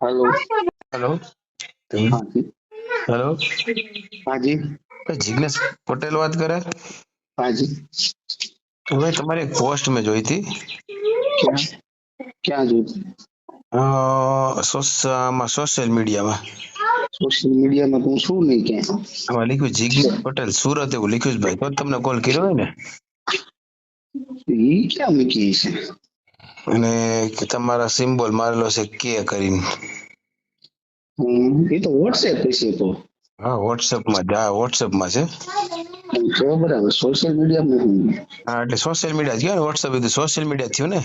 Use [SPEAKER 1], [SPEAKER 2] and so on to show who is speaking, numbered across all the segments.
[SPEAKER 1] Hello. Hello.
[SPEAKER 2] Hello. હાજી
[SPEAKER 1] જિગ્નેશ પટેલ વાત કરે? હાજી હવે તમારી એક પોસ્ટ મેં જોઈ હતી. ક્યાં? જોઈ? હતી સોશિયલ મીડિયામાં.
[SPEAKER 2] સોશિયલ મીડિયામાં હું શું નહીં ક્યાં
[SPEAKER 1] આમાં લખ્યું જિગ્નેશ પટેલ સુરત એવું લખ્યું ભાઈ. તો તમને કોલ કર્યો હોય ને?
[SPEAKER 2] ઈ ક્યાં મૂકી છે
[SPEAKER 1] અને તમારા સિમ્બોલ મારેલો છે કે કરીને.
[SPEAKER 2] એ તો વોટ્સએપ વિશે તો.
[SPEAKER 1] હા વોટ્સએપમાં હા વોટ્સએપમાં છે
[SPEAKER 2] બરાબર સોશિયલ મીડિયા હા.
[SPEAKER 1] એટલે સોશિયલ મીડિયા ગયો ને વોટ્સએપ એ સોશિયલ મીડિયા થયું ને.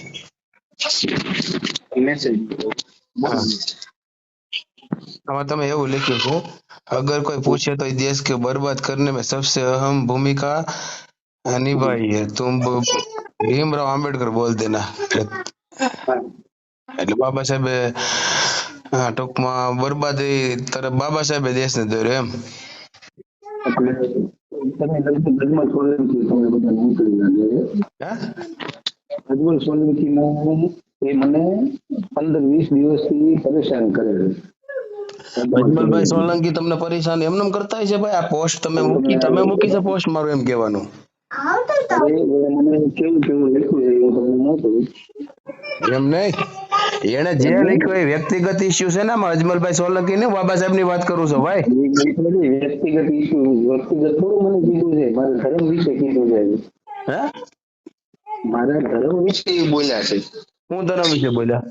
[SPEAKER 2] મેસેજ
[SPEAKER 1] આમાં તમે એવું લખ્યું છે અગર કોઈ પૂછે તો દેશ કે બરબાદ કરને મેં સબસે અહમ ભૂમિકા નિભાઈ હે તુમ ભીમરાવ આંબેડકર બોલતે ના એટલે બાબા સાહેબે ટૂંકમાં બરબાદી તરફ બાબા સાહેબે દેશને દોર્યો એમ.
[SPEAKER 2] સોલંકી તમને મોકલી લાગે અજમલ સોલંકી નું એ મને પંદર વીસ દિવસથી પરેશાન કરે છે.
[SPEAKER 1] સોલંકી તમને પરેશાન એમને કરતા છે ભાઈ? આ પોસ્ટ તમે મૂકી તમે મૂકી છે પોસ્ટ મારું એમ કહેવાનું. એમ નહીં? એને જે લખ્યું એ વ્યક્તિગત ઇસ્યુ છે ને અજમલભાઈ સોલંકી ને બાબા સાહેબની વાત કરું છું ભાઈ.
[SPEAKER 2] વ્યક્તિગત ઇસ્યુ વ્યક્તિગત થોડું મને કીધું છે મારા ધર્મ વિશે કીધું છે
[SPEAKER 1] હે?
[SPEAKER 2] મારા ધર્મ વિશે બોલ્યા છે.
[SPEAKER 1] હું ધર્મ વિશે બોલ્યા?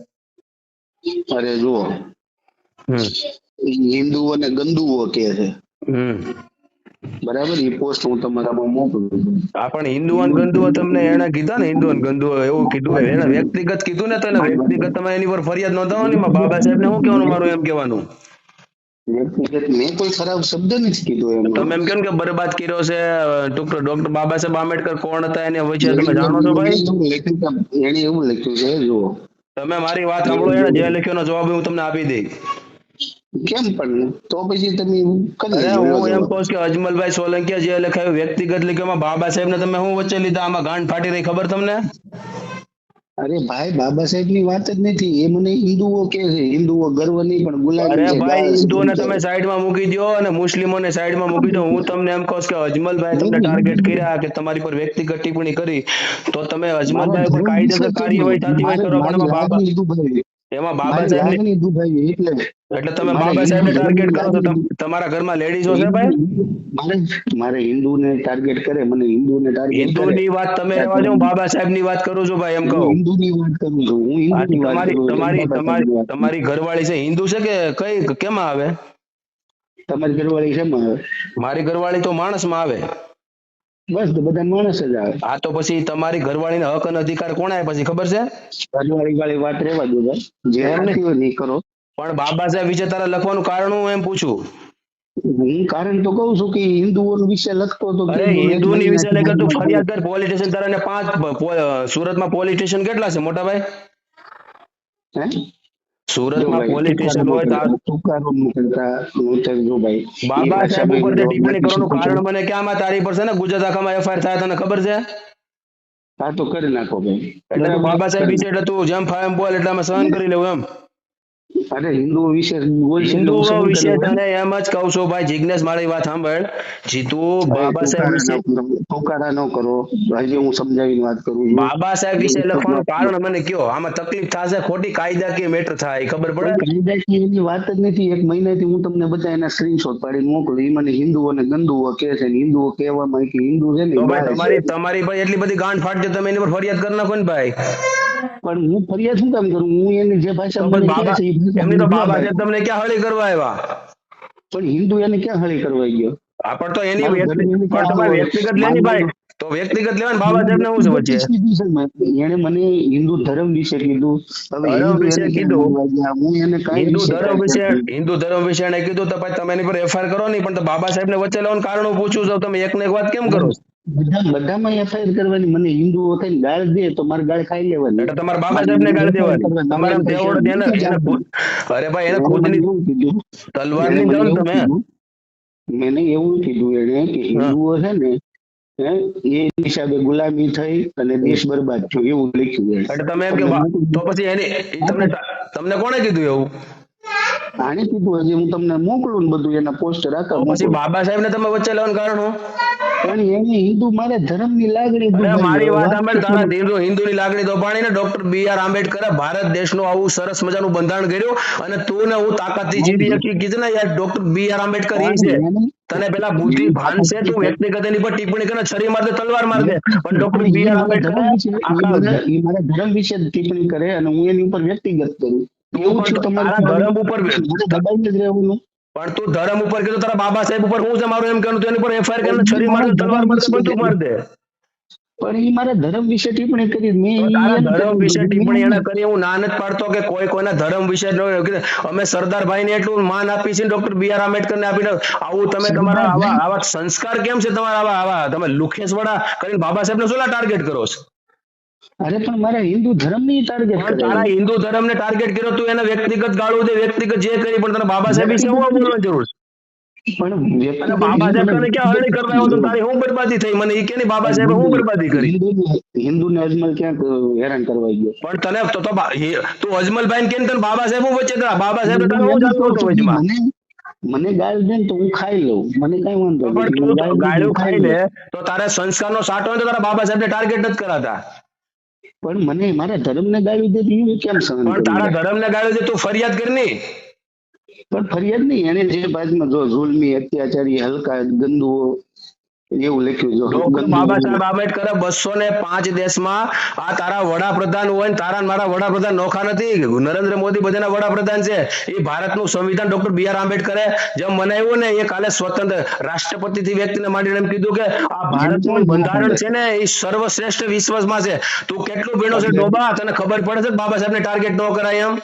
[SPEAKER 2] અરે જુઓ.
[SPEAKER 1] હમ.
[SPEAKER 2] એ હિન્દુઓને ગંદુઓ કે છે.
[SPEAKER 1] હમ.
[SPEAKER 2] બરાબર એ પોસ્ટ હું તમારામાં મોકલું
[SPEAKER 1] આ પણ હિન્દુ અને ગંદુ તમે એને કીધા ને હિન્દુ અને ગંદુ એવું કીધું એને વ્યક્તિગત કીધું ને તો એને વ્યક્તિગત તમે એની પર ફરિયાદ નોંધાવો ને એમાં બાબા સાહેબ ને શું કહેવાનું મારું એમ કહેવાનું?
[SPEAKER 2] વ્યક્તિગત મેં કોઈ ખરાબ શબ્દ નથી કીધો એમ.
[SPEAKER 1] તમે એમ કેમ કે બરબાદ કર્યો છે ડોક્ટર ડોક્ટર બાબા સાહેબ આંબેડકર કોણ હતા એને વિશે તમે જાણો છો ભાઈ?
[SPEAKER 2] એને એવું લખ્યું લખ્યું છે જુઓ.
[SPEAKER 1] તમે મારી વાત સાંભળો એને જે લખ્યોનો જવાબ હું તમને આપી દઈ
[SPEAKER 2] કેમ પણ? તો પછી તમે
[SPEAKER 1] હું એમ કહું કે અજમલભાઈ સોલંકી જે લખાયું વ્યક્તિગત લખ્યોમાં બાબા સાહેબ ને તમે હું વચ્ચે લીધા? આમાં ગાંઠ ફાટી રહી ખબર તમને?
[SPEAKER 2] અરે ભાઈ બાબા સાહેબની વાત જ નથી. એ મને હિન્દુઓ કે છે. હિન્દુઓ ગર્વ નહીં પણ ગુલામી
[SPEAKER 1] અરે ભાઈ હિન્દુઓને તમે સાઈડમાં મૂકી દો અને મુસ્લિમોને સાઈડમાં મૂકી દો હું તમને એમ કહું કે અજમલભાઈ તમને ટાર્ગેટ કર્યા કે તમારી પર વ્યક્તિગત ટિપ્પણી કરી તો તમે અજમલભાઈ પર કાયદેસર કાર્યવાહી થતી હોય કરો પણ બાબા. એમાં બાબા સાહેબ
[SPEAKER 2] એટલે
[SPEAKER 1] એટલે તમે બાબા સાહેબ
[SPEAKER 2] ને
[SPEAKER 1] ટાર્ગેટ કરો તો તમારા ઘરમાં લેડીઝો છે ભાઈ?
[SPEAKER 2] મારે મારે હિન્દુને ટાર્ગેટ કરે મને હિન્દુને ટાર્ગેટ હિન્દુ
[SPEAKER 1] ની વાત તમે રહેવા દો બાબા સાહેબની વાત કરું છું ભાઈ એમ
[SPEAKER 2] હું
[SPEAKER 1] હિન્દુ
[SPEAKER 2] ની વાત કરું છું હું હિન્દુ
[SPEAKER 1] તમારી તમારી તમારી. તમારી ઘરવાળી છે હિન્દુ છે કે કઈ કેમાં આવે?
[SPEAKER 2] તમારી ઘરવાળી શેમાં આવે?
[SPEAKER 1] મારી ઘરવાળી તો માણસમાં આવે.
[SPEAKER 2] બસ તો બધા માણસ જ આવે.
[SPEAKER 1] આ તો પછી તમારી ઘરવાળીને હક અને અધિકાર કોણ પછી ખબર છે?
[SPEAKER 2] ઘરવાળી વાળી વાત રહેવા દો ભાઈ. જે
[SPEAKER 1] એમ નહીં.
[SPEAKER 2] કરો.
[SPEAKER 1] પણ બાબા સાહેબ વિશે તારે લખવાનું કારણ હું એમ પૂછું.
[SPEAKER 2] હું કારણ તો કહું છું કે હિન્દુઓ વિશે લખતો તો
[SPEAKER 1] અરે હિન્દુની વિશે લખે તું ફરિયાદ કર પોલીસ સ્ટેશન તારે ને પાંચ સુરતમાં પોલીસ સ્ટેશન કેટલા છે મોટા ભાઈ?
[SPEAKER 2] હે?
[SPEAKER 1] સુરતમાં પોલીસ સ્ટેશન હોય તો
[SPEAKER 2] મોકલજો ભાઈ
[SPEAKER 1] બાબા સાહેબ ઉપર ટિપ્પણી કરવાનું કારણ મને ક્યાં માં તારી પર છે ને ગુજરાત આખામાં એફઆઈઆર થાય તને ખબર છે?
[SPEAKER 2] હા તો કરી નાખો ભાઈ.
[SPEAKER 1] એટલે બાબા સાહેબ વિશે એટલે તું જેમ ફાયમ બોલ એટલે અમે સહન કરી લેવું એમ.
[SPEAKER 2] અરે હિન્દુઓ વિશે
[SPEAKER 1] હિન્દુઓ વિશે તને એમ જ કહું છું ભાઈ જિજ્ઞેશ મારી વાત સાંભળ. જીતુ બાબા સાહેબ વિશે
[SPEAKER 2] ટોકારા ન કરો. હજી હું સમજાવીને વાત કરું છું.
[SPEAKER 1] બાબા સાહેબ વિશે લખવાનું કારણ મને કયો? આમાં તકલીફ થશે ખોટી કાયદાકીય મેટર થાય ખબર પડે?
[SPEAKER 2] કાયદાકીય એની વાત જ નથી. એક મહિનાથી હું તમને બધા એના સ્ક્રીનશોટ પાડીને મોકલું. એ મને હિન્દુ અને ગંદુઓ કહે છે ને હિન્દુઓ કહેવામાં કે હિન્દુ છે ને.
[SPEAKER 1] તમારી તમારી ભાઈ એટલી બધી ગાંઠ ફાટજો તમે એની પર ફરિયાદ કરી નાખો ને ભાઈ.
[SPEAKER 2] પણ હું ફરિયાદ શું કામ કરું હું એને જે ભાષા મને કહે છે
[SPEAKER 1] એમની તો બાબા
[SPEAKER 2] બોલાય.
[SPEAKER 1] તમને ક્યાં હળી કરવા આવ્યા
[SPEAKER 2] પણ હિન્દુ એને ક્યાં હળી કરવા ગયો
[SPEAKER 1] આ પણ તો એની? વ્યક્તિગત લેની ભાઈ તો વ્યક્તિગત લેવા બાબા સાહેબ ને શું છે વચ્ચે
[SPEAKER 2] એને મને હિન્દુ ધર્મ વિશે કીધું હવે
[SPEAKER 1] ધર્મ વિશે કીધું.
[SPEAKER 2] હું એને કાંઈ
[SPEAKER 1] હિન્દુ ધર્મ વિશે હિન્દુ ધર્મ વિશે એને કીધું તો પછી તમે એની પર એફઆઈઆર કરો નહીં પણ તો બાબા સાહેબ ને વચ્ચે લેવાનું કારણ હું પૂછું છું તમે એક ને એક વાત કેમ કરો છો?
[SPEAKER 2] બધા બધામાં એફઆઈઆર કરવાની મને હિન્દુઓ થઈને ગાળ દે તો મારે ગાળ ખાઈ લેવાની.
[SPEAKER 1] એટલે તમારા બાબા સાહેબ ને ગાળી દેવાની. તમારે એમ તેવડ એને એને ખુદ- અરે ભાઈ એને ખુદની તલવારની
[SPEAKER 2] મને
[SPEAKER 1] જાઓ ને
[SPEAKER 2] એવું
[SPEAKER 1] તમે.
[SPEAKER 2] કીધું. મેને એવું કીધું એને કે હિન્દુઓ છે ને એ હિસાબે ગુલામી થઈ અને દેશ બરબાદ થયો. એવું લખ્યું
[SPEAKER 1] એટલે તમે એમ કે તો પછી એને તમને તમને કોણે કીધું એવું?
[SPEAKER 2] આને કીધું હજી હું તમને મોકલું ને બધું એના પોસ્ટર આખા
[SPEAKER 1] પછી બાબા સાહેબ ને તમે વચ્ચે લેવાનું કારણ હું
[SPEAKER 2] પણ એની હિન્દુ મારે ધર્મની લાગણી
[SPEAKER 1] મારી વાત સાંભળ તારા હિન્દુ હિન્દુની લાગણી તો પાણી ને ડોક્ટર બી આર આંબેડકરે ભારત દેશનું આવું સરસ મજાનું બંધારણ કર્યું અને તું ને હું તાકાતથી જીવી શકી. કીધું ને યાર ડોક્ટર બી આર આંબેડકર એ છે. તને પેલા બુદ્ધિ ભાન છે તું વ્યક્તિગત એની પર ટિપ્પણી કરે છરી માર દે તલવાર માર દે પણ ડોક્ટર બી આર આંબેડકર
[SPEAKER 2] ધર્મ મારા- ધર્મ વિશે ટિપ્પણી કરે અને હું એની ઉપર વ્યક્તિગત કરું. એવું
[SPEAKER 1] પણ
[SPEAKER 2] છું
[SPEAKER 1] ધર્મ ઉપર
[SPEAKER 2] દબાઈને જ રહેવાનું
[SPEAKER 1] પણ તું ધર્મ ઉપર કીધું તારા બાબા સાહેબ ઉપર હું છે મારું એમ કહેવાનું એની પર એફઆઈઆર કરીને છરી મારે તલવાર મારે બંદૂક માર દે.
[SPEAKER 2] પણ એ મારા ધર્મ વિશે ટિપ્પણી કરી. મેં
[SPEAKER 1] ધર્મ વિશે ટિપ્પણી એને કરી હું ના નથી પાડતો કે કોઈ કોઈના ધર્મ વિશે અમે સરદારભાઈ ને એટલું માન આપી છે ડોક્ટર બી આર આંબેડકર ને આપીને આવું તમે તમારા આવા આવા સંસ્કાર કેમ છે તમારા આવા આવા? તમે લુખેશ વડા કરીને બાબા સાહેબ ને શું ટાર્ગેટ કરો છો?
[SPEAKER 2] અરે પણ મારા હિન્દુ ધર્મની ટાર્ગેટ
[SPEAKER 1] પણ
[SPEAKER 2] કરે.
[SPEAKER 1] તારા હિન્દુ ધર્મ ને ટાર્ગેટ કર્યો તું એને વ્યક્તિગત ગાળું દે વ્યક્તિગત જે કરી પણ તને બાબા સાહેબ વિશે હું બોલવાની જરૂર
[SPEAKER 2] પણ વ્યક્તિગત
[SPEAKER 1] બાબા સાહેબ તને ક્યાં અરણી કરવા આવ્યો તો તારી હું બરબાદી થઈ મને ઈ કે બાબા સાહેબ હું બરબાદી કરી?
[SPEAKER 2] હિન્દુ ને અજમલ ક્યાંક હેરાન કરવા ગયો.
[SPEAKER 1] પણ તને તો તો તું અજમલભાઈ ને કે તને બાબા સાહેબ હું વચ્ચે બાબા સાહેબ તને હું જાતો હતો વચમાં?
[SPEAKER 2] મને ગાળ દે તો હું ખાઈ લઉં. મને કઈ વાંધો
[SPEAKER 1] ગાળ્યું ખાઈ લે તો તારે સંસ્કારનો સાટો હોય તો તારા બાબા સાહેબ ને ટાર્ગેટ જ કરાતા.
[SPEAKER 2] પણ મને મારા ધર્મને ગાળી દે તો હું કેમ સહન
[SPEAKER 1] પણ
[SPEAKER 2] તારા
[SPEAKER 1] તારા ધર્મને ગાળ્યો છે તું ફરિયાદ કરની
[SPEAKER 2] પણ ફરિયાદ નહીં એને જે બાજુમાં જો ઝુલમી અત્યાચારી હલકા ગંદુઓ એવું લખ્યું જો
[SPEAKER 1] બાબા સાહેબ આંબેડકરે બસો ને પાંચ દેશમાં આ તારા વડાપ્રધાન હોય તારા મારા વડાપ્રધાન નોખા નથી. નરેન્દ્ર મોદી બધાના વડાપ્રધાન છે. એ ભારતનું સંવિધાન ડોક્ટર બી આર આંબેડકરે જેમ મનાવ્યું ને એ કાલે સ્વતંત્ર રાષ્ટ્રપતિ થી વ્યક્તિને માંડીને એમ કીધું કે આ ભારતનું બંધારણ છે ને એ સર્વશ્રેષ્ઠ વિશ્વમાં છે. તું કેટલું ભીણો છે? ડોબા તને ખબર પડે છે બાબા સાહેબ ને ટાર્ગેટ ન કરાય એમ.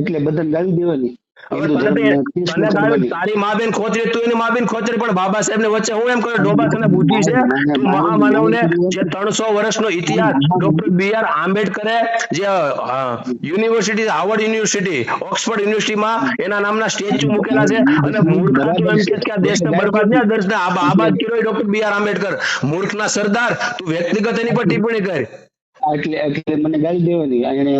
[SPEAKER 2] એટલે બધાને ગાળી દેવાની. ન
[SPEAKER 1] તારી મા બેન ખોચરી તું એની મા બેન ખોચરી પણ બાબા સાહેબ ને વચ્ચે હું એમ કહ્યું ડોબા તને બુદ્ધિ છે. તું મહામાનવ ને જે ત્રણસો વર્ષનો ઇતિહાસ ડોક્ટર બી આર આંબેડકરે જે યુનિવર્સિટી હાર્વર્ડ યુનિવર્સિટી ઓક્સફર્ડ યુનિવર્સિટીમાં એના નામના સ્ટેચ્યુ મૂકેલા છે અને મૂર્ખ તું એમ કે આ દેશને બરબાદ નહીં આ આબાદ કર્યો ડોક્ટર બી આર આંબેડકર. મૂર્ખના સરદાર તું વ્યક્તિગત એની પર ટિપ્પણી કર.
[SPEAKER 2] એટલે એટલે મને ગાળી દેવાની. એને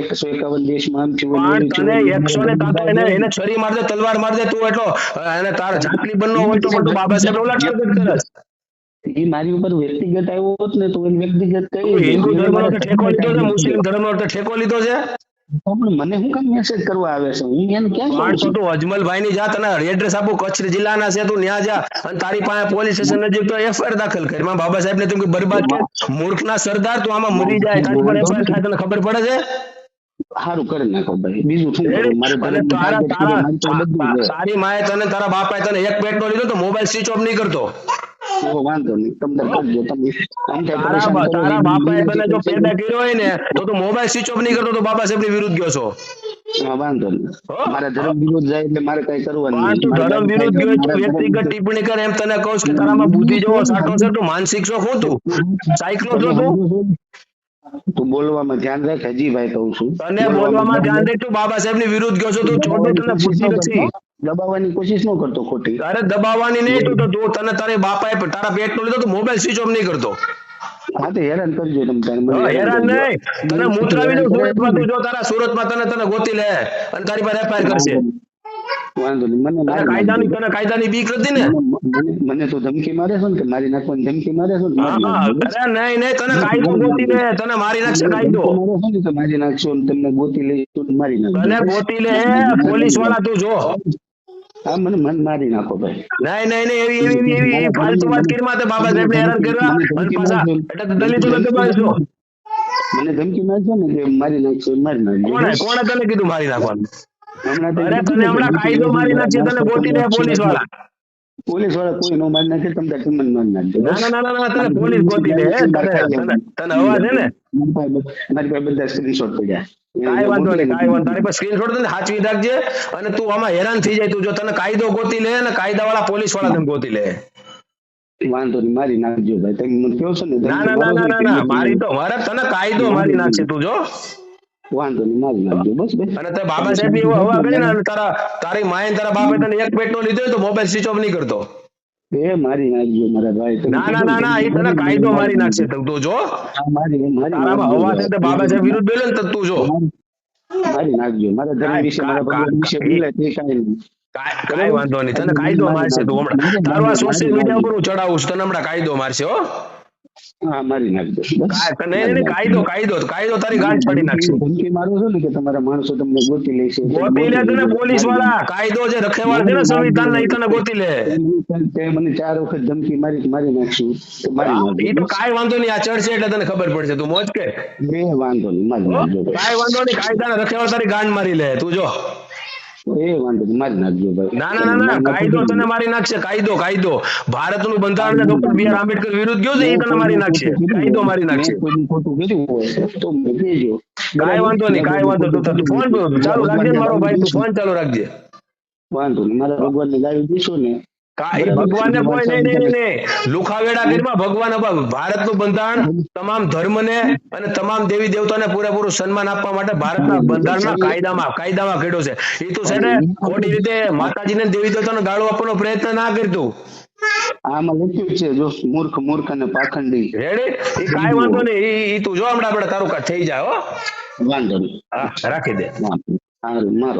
[SPEAKER 2] એકસો એકાવન દેશમાં આમ થયું
[SPEAKER 1] તને એકસો ને તાતો એને એને છરી માર તલવાર મારજે તું એટલો. એને તાર જાટલી બનનો હોય તો પણ બાબા સાહેબ ઓલા ટાર્ગેટ
[SPEAKER 2] ઈ મારી ઉપર વ્યક્તિગત આવ્યો હોત ને તો એને વ્યક્તિગત કહી
[SPEAKER 1] હિન્દુ
[SPEAKER 2] ધર્મ
[SPEAKER 1] ધર્મનો ઠેકો લીધો છે મુસ્લિમ ધર્મનો ઠેકો લીધો છે.
[SPEAKER 2] મને હું કામ મેસેજ કરવા આવે છે? હું એને ક્યાં માણસો
[SPEAKER 1] તો અજમલભાઈ ની જા તને એડ્રેસ આપું કચ્છ જિલ્લાના છે તું ન્યા જા. અને તારી પાસે પોલીસ સ્ટેશન નજીક તો એફઆઈઆર દાખલ કરી. માં બાબા સાહેબ ને તું બરબાદ કે મૂર્ખના સરદાર તું આમાં મરી જાય તારી પર એફઆઈઆર થાય તને ખબર પડે છે?
[SPEAKER 2] સારું કરી નાખો ભાઈ. બીજું શું મારે
[SPEAKER 1] તારા માએ તને તારા બાપાએ તને એક પેટ નો લીધો તો મોબાઈલ સ્વિચ ઓફ નહીં કરતો.
[SPEAKER 2] તો વાંધો નહીં. તમે કરજો તમે આમ થાય પરેશાન કરો
[SPEAKER 1] તારા
[SPEAKER 2] નહીં.
[SPEAKER 1] બાપાએ તને જો પેદા કર્યો હોય ને તો તું મોબાઈલ સ્વિચ ઓફ નહીં કરતો તો બાબા સાહેબની વિરુદ્ધ ગયો છો.
[SPEAKER 2] હા, વાંધો નહીં. મારા ધર્મ વિરોધ જાય એટલે મારે કઈ કરવાનું નહીં.
[SPEAKER 1] તું ધર્મ વિરુદ્ધ ગયો હોય વ્યક્તિગત ટિપ્પણી કરે એમ તને કહું છું કે તારામાં બુદ્ધિ જેવો સાટો છે તું માનસિક છો શું તું? સાયકલો છો તું?
[SPEAKER 2] તું બોલવામાં ધ્યાન રાખ હજી ભાઈ કહું છું.
[SPEAKER 1] તને બોલવામાં ધ્યાન રાખ. તું બાબા સાહેબની વિરુદ્ધ ગયો છો તું છોડું તને બુદ્ધિ નથી.
[SPEAKER 2] દબાવવાની કોશિશ ન કરતો ખોટી.
[SPEAKER 1] અરે દબાવવાની નહીં તો તું તને તારી બાપાએ તારા પેટ નો લીધો તો મોબાઈલ સ્વિચ ઓફ નહીં કરતો.
[SPEAKER 2] હા તો હેરાન કરજો તમે તારે.
[SPEAKER 1] હેરાન નહીં. તને મૂતરાવી દઉં સુરતમાં તું જો તારા સુરતમાં તને તને ગોતી લે અને તારી પર એફઆઈઆર કરશે.
[SPEAKER 2] વાંધો નહીં મને
[SPEAKER 1] કાયદાની તને કાયદાની બીક નથી ને?
[SPEAKER 2] મને- તો ધમકી મારે છે ને કે મારી નાખવાની ધમકી મારે છે ને.
[SPEAKER 1] અરે નહીં નહીં તને કાયદો ગોતી લે તને મારી નાખશે કાયદો.
[SPEAKER 2] મારે નાખશો ને તમને ગોતી લઈ તો મારી નાખજો.
[SPEAKER 1] તને ગોતી લે પોલીસવાળા તું જો.
[SPEAKER 2] હા મને મન મારી નાખો ભાઈ.
[SPEAKER 1] નહીં નહીં નહીં એવી એવી એવી એવી ફાલતુ વાત કરી માતે બાબા સાહેબ ને હેરાન કરવા. અને પાછા એટલે દલિતો ને દબાવશો
[SPEAKER 2] મને ધમકી મારજો ને કે મારી નાખશો મારી નાખજો
[SPEAKER 1] કોણે કોણે તને કીધું મારી નાખવાનું? અરે તને હમણાં કાયદો મારી નાખશે તને ગોતી લે
[SPEAKER 2] પોલીસવાળા પોલીસવાળા કોઈ નો મારી નાખે તમે તમને મારી નાખજો
[SPEAKER 1] ના ના ના તને પોલીસ ગોતી દે તને અવાજ છે ને?
[SPEAKER 2] મારી પાસે બધ- સ્ક્રીનશોટ પડ્યા.
[SPEAKER 1] કાંઈ વાંધો નહીં કાંઈ વાંધો તારી પાસે સ્ક્રીનશોટ તને સાચવી રાખજે અને તું આમાં હેરાન થઈ જાય. તું જો તને કાયદો ગોતી લે અને કાયદા વાળા પોલીસવાળા તને ગોતી લે.
[SPEAKER 2] વાંધો નહીં મારી નાખજો ભાઈ. તમે મને કહો છો ને
[SPEAKER 1] ના ના ના ના ના મારી તો મારે તને કાયદો મારી નાખશે તું જો.
[SPEAKER 2] વાંધો નહીં મારી નાખજો બસ ભાઈ.
[SPEAKER 1] અને તે બાબા સાહેબની હવા કરી ને તારા તારી માએ તારા બાપે તને એક પેટ નો લીધો તો મોબાઈલ સ્વિચ ઓફ નહીં કરતો.
[SPEAKER 2] એ મારી નાખજો મારા ભાઈ.
[SPEAKER 1] ના ના ના ના એ તને કાયદો મારી નાખશે તું તું જો.
[SPEAKER 2] મારી મારી
[SPEAKER 1] તારામાં હવા છે તે બાબા સાહેબ વિરુદ્ધ બોલે ને તું જો.
[SPEAKER 2] મારી નાખજો. મારા ધર્મ વિશે મારા ભગવાન વિશે બોલે તે કાંઈ નહીં.
[SPEAKER 1] કાંઈ કાંઈ વાંધો નહીં. તને કાયદો મારશે તું હમણાં. તારું સોશિયલ મીડિયા ઉપર હું ચડાવું છું. તને હમણાં કાયદો મારશે હો.
[SPEAKER 2] હા મારી નાખજો.
[SPEAKER 1] નહીં નહીં કાયદો કાયદો કાયદો તારી ગાંઠ ફાડી નાખશે.
[SPEAKER 2] ધમકી મારો છો ને કે તમારા માણસો તમને ગોતી લેશે
[SPEAKER 1] ગોતી લે તને પોલીસવાળા કાયદો જે રખેવાળ છે ને સંવિધાન તને ગોતી લે.
[SPEAKER 2] તે મને ચાર વખત ધમકી મારી મારી નાખશું. તો મારી
[SPEAKER 1] એ તો
[SPEAKER 2] નાખજો
[SPEAKER 1] વાંધો નહીં આ ચડશે એટલે તને ખબર પડશે. તું મોજ કે
[SPEAKER 2] બે વાંધો નહીં મારી
[SPEAKER 1] વાંધો નહીં કાયદાને રખેવાળ તારી ગાંઠ મારી લે. તું જો.
[SPEAKER 2] એ વાંધો મારી નાખજો ભાઈ.
[SPEAKER 1] ના ના ના ના કાયદો તને મારી નાખશે કાયદો કાયદો. ભારતનું બંધારણ ડોક્ટર બી આર આંબેડકર વિરુદ્ધ ગયો છે એ તને મારી નાખશે. કાયદો મારી નાખશે.
[SPEAKER 2] ખોટું કર્યું હોય તો કહેજો.
[SPEAKER 1] કાંઈ વાંધો નહીં કાંઈ વાંધો તું તું ફોન ચાલુ રાખજે મારો ભાઈ તું ફોન ચાલુ રાખજે.
[SPEAKER 2] વાંધો નહીં મારા ભગવાનને ગાળી દેશો ને.
[SPEAKER 1] ભગવાનને કોઈ નહીં નહીં નહીં, નહીં. લુખાવેડા કરીમાં ભગવાન ભારતનું બંધારણ તમામ ધર્મને અને તમામ દેવી દેવતાને પૂરેપૂરું સન્માન આપવા માટે ભારતના બંધારણના કાયદામાં કાયદામાં કર્યો છે. એ તું છે ને ખોટી રીતે માતાજીને ને દેવી દેવતાને ગાળો આપવાનો પ્રયત્ન ના કરતું.
[SPEAKER 2] આમાં લખ્યું છે જો મૂર્ખ મૂર્ખ અને પાખંડી.
[SPEAKER 1] રેડી એ કાંઈ વાંધો નહીં. ઈ તું જો હમણાં આપણે તારું થઈ જાય હો.
[SPEAKER 2] વાંધો નહીં.
[SPEAKER 1] રાખી દે.
[SPEAKER 2] મારો.